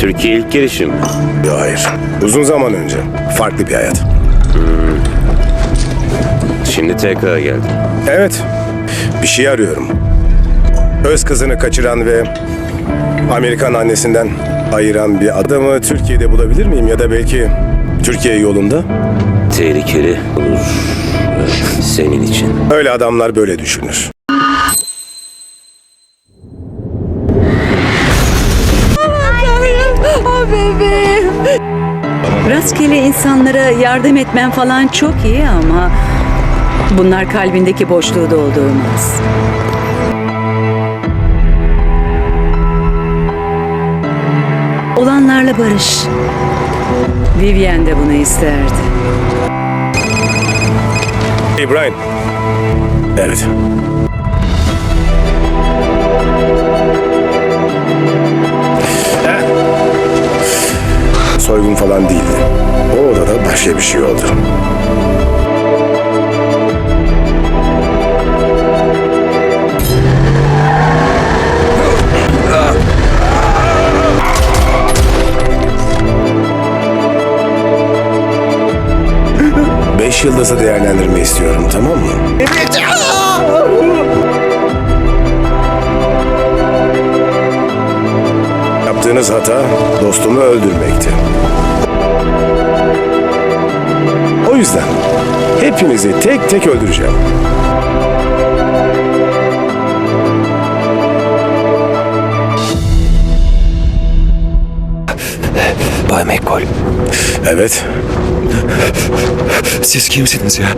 Türkiye ilk gelişim. Yok hayır. Uzun zaman önce. Farklı bir hayat. Şimdi tekrar geldim. Evet. Bir şey arıyorum. Öz kızını kaçıran ve Amerikan annesinden ayıran bir adamı Türkiye'de bulabilir miyim? Ya da belki Türkiye yolunda? Tehlikeli olur. Senin için. Öyle adamlar böyle düşünür. Bebeğim. Rastgele insanlara yardım etmen falan çok iyi ama bunlar kalbindeki boşluğu doldurmaz. Olanlarla barış. Vivian de bunu isterdi. Brian. Evet. Falan değildi. O odada başka bir şey oldu. Beş yıldızı değerlendirme istiyorum tamam mı? Yaptığınız hata dostumu öldürmekti. Hepinizi tek tek öldüreceğim. Bay McCoy, Evet, siz kimsiniz ya?